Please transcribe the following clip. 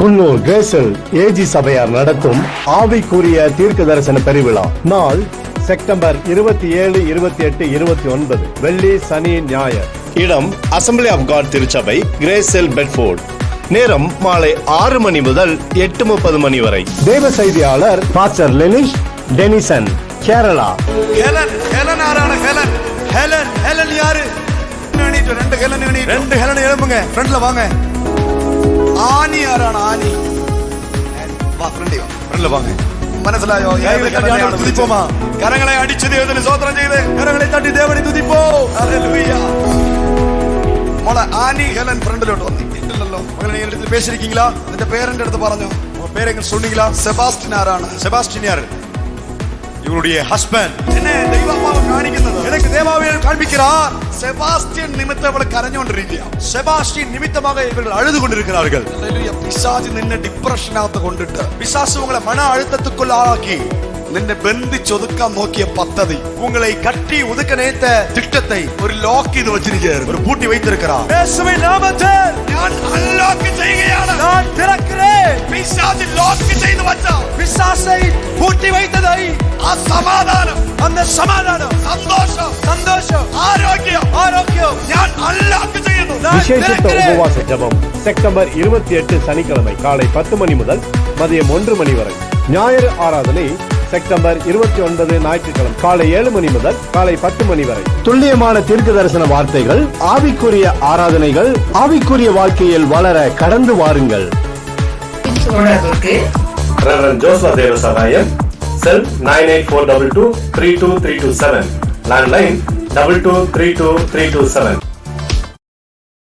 Coonoor கிரேசல் AG சபையார் நடத்தும் ஆவிக்குரிய தீர்க்க தரிசன பெருவிழா. நாள் செப்டம்பர் இருபத்தி ஏழு இருபத்தி எட்டு இருபத்தி ஒன்பது. வெள்ளி சனி ஞாயிறு. இடம் அசம்பிளி ஆஃப் காட் திருச்சபை கிரேசெல் பெட்ஃபோர்ட் நேரம் மாலை ஆறு மணி முதல் எட்டு முப்பது மணி வரை. தேவ செய்தியாளர் pastor Lenish Denison Kerala. Helen Helen ஆரான Helen. Helen Helen யாரு? ரெண்டு ஹெலன் ரெண்டு ஹெலன் எழுப்புங்க ஃப்ரண்ட்ல வாங்க. ആരാണ് ആനി? മനസ്സിലായോ? കരങ്ങളെ അടിച്ച് ദൈവത്തിന് സ്വോത്രം ചെയ്ത്. കരങ്ങളെ തട്ടി ദേവനെ തുതിപ്പോ. മോളെ ആനി ഹെലൻ ഫ്രണ്ടിലോട്ട് വന്നിട്ടില്ലല്ലോ മകളെ എന്റെ അടുത്ത് പേശിരിക്കില്ല നിന്റെ പേരന്റെ അടുത്ത് പറഞ്ഞു. പേരെങ്കിലും സുണ്ണിക്കില്ല സെബാസ്റ്റിനാരാണ് സെബാസ്റ്റിനാർ ഇവരുടെ ഹസ്ബൻഡ് എന്നെ ദൈവാമാവ് കാണിക്കുന്നത്. എനിക്ക് ദൈവാവിനെ കാണിപ്പിക്കാർ സെബാസ്റ്റ്യൻ നിമിത്തം അവൾ കരഞ്ഞുകൊണ്ടിരിക്കുക. സെബാസ്റ്റ്യൻ നിമിത്തമാക ഇവർ അഴുതുകൊണ്ടിരിക്കുന്നവർ നിന്നെ ഡിപ്രഷനകത്ത് കൊണ്ടിട്ട്. വിശ്വാസങ്ങളെ മണ അഴുത്തത്തുക്കൊള്ളാക്കി നിന്നെ ബന്ധിച്ചൊതുക്കാൻ നോക്കിയ പദ്ധതി. ഉങ്ങളെ കട്ടി ഒതുക്കനേത്ത തിട്ടത്തെ ഒരു ലോക്ക് ഇത് വെച്ചിരിക്കുന്നത് ഒരു പൂട്ടി വെച്ചിരിക്കുകയാണ് യേശുവേ നാമത്തിൽ ഞാൻ അൺലോക്ക് ചെയ്യുകയാണ്. ലോക്ക് ചെയ്തു വച്ച பிசாசை பூட்டி வைத்ததை அசமாதானம் அந்த சமாதானம் சந்தோஷம் சந்தோஷம் ஆரோக்கியம் ஆரோக்கியம் நான் அல்லாக்கு உபவாச ஜபம் செப்டம்பர் இருபத்தி எட்டு சனிக்கிழமை காலை பத்து மணி முதல் மதியம் ஒன்று மணி வரை ஞாயிறு ஆராதனை செப்டம்பர் இருபத்தி ஒன்பது ஞாயிற்றுக்கிழமை காலை ஏழு மணி முதல் காலை பத்து மணி வரை துல்லியமான தீர்க்க தரிசன வார்த்தைகள் ஆவிக்குரிய ஆராதனைகள் ஆவிக்குரிய வாழ்க்கையில் வளர கடந்து வாருங்கள் reverend reverend Deva Sahayam cell nine eight four double two three two three two seven landline double two three two three two seven